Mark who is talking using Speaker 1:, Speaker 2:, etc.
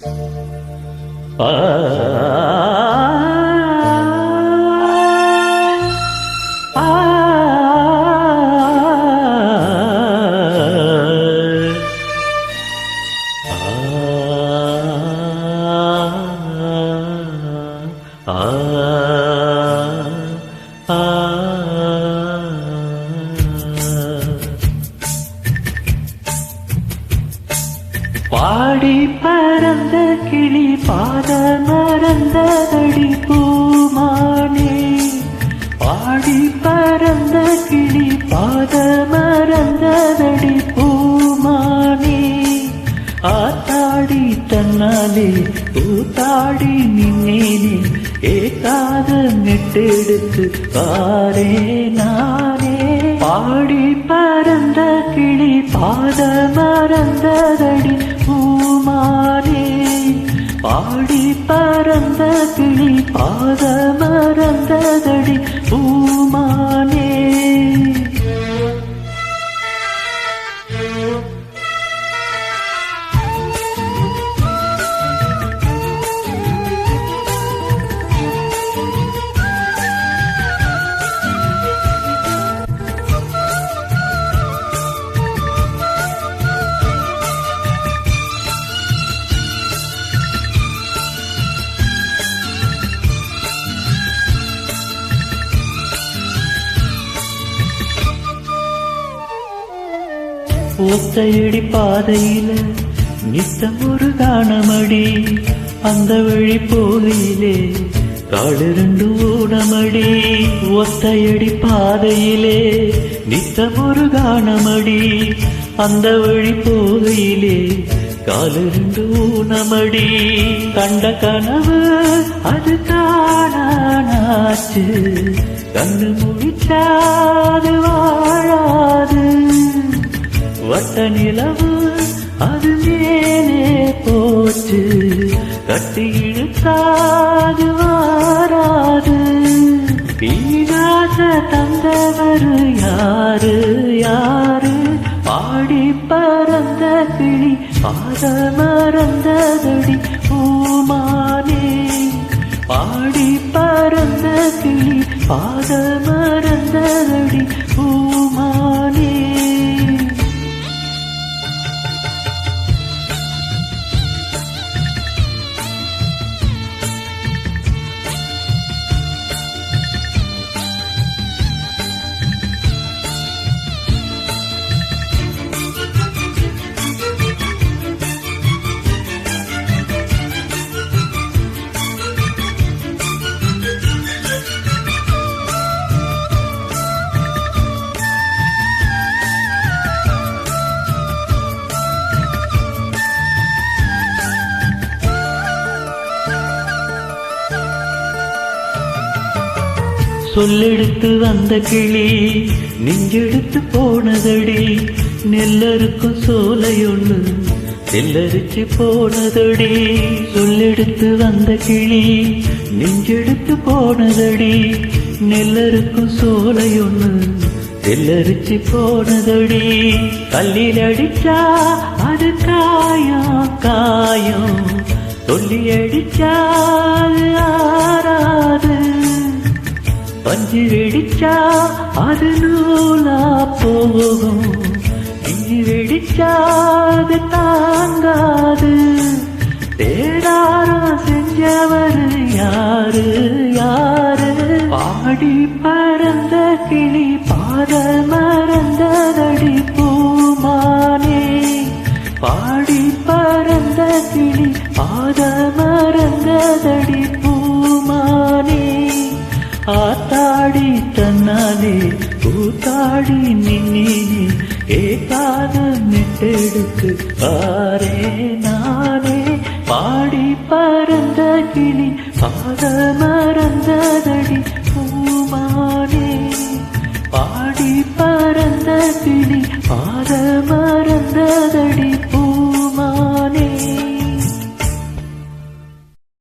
Speaker 1: Ah பாடி பறந்த கிளி பாத மறந்ததடி பூமானே. பாடி பறந்த கிளி பாத மறந்ததடி பூமானே. ஆத்தாடி தன்னாலே பூத்தாடி நின்னேனே. ஏகாத நெட்டெடுத்து பாரே நானே. பாடி பறந்த கிளி பாத மறந்ததடி பூமானே பாடி பறந்த கிளி பாத மறந்ததடி பூமானே ஒத்தையடி பாதையில நித்தம் ஒரு காணமடி அந்த வழி போகையிலே காலிரண்டு ஊனமடி. ஒத்தையடி பாதையிலே நித்தம் ஒரு காணமடி அந்த வழி போகையிலே காலிரண்டு ஊனமடி. கண்ட கனவு அது காணாச்சு கண்ணு முடிச்சாது வாழாது. வட்ட நிலவு அது மேலே போச்சு. கட்டி இழுத்தாது வாராது. பீகாச தந்தவர் யாரு யாரு? பாடி பறந்த கிளி பாத மறந்ததடி பூமானே. பாடி பறந்த கிளி பாத மறந்ததடி பூ சொல்லெடுத்து வந்த கிளி நெஞ்செடுத்து போனதடி நெல்லருக்கும் சோலையொன்று நெல்லரிச்சு போனதடி. சொல்லெடுத்து வந்த கிளி நெஞ்செடுத்து போனதடி நெல்லருக்கும் சோலையொன்று நெல்லரிச்சு போனதடி. கல்லில் அடிச்சா அது காயம் காயம். சொல்லி அடிச்சா அது ஆறாது பஞ்சு வெடிச்சா அது நூலா போகும். இஞ்சி வெடிச்சா அது தாங்காது. தேடாரம் செஞ்சவர் யாரு யாரு? பாடி பறந்த கிளி பாத மறந்ததடி பூமானே. பாடி பறந்த கிளி பாத மறந்ததடி பூமானே ಆತಾಡಿ ತನ್ನಾಲೆ ಕೂತಾಡಿ ನಿನ್ನೆ ஏகாத நெட்டெடுத்து பாரே நானே. பாடி பறந்த கிளி பாத மறந்ததடி பூமானே. பாடி பறந்த கிளி பாத மறந்த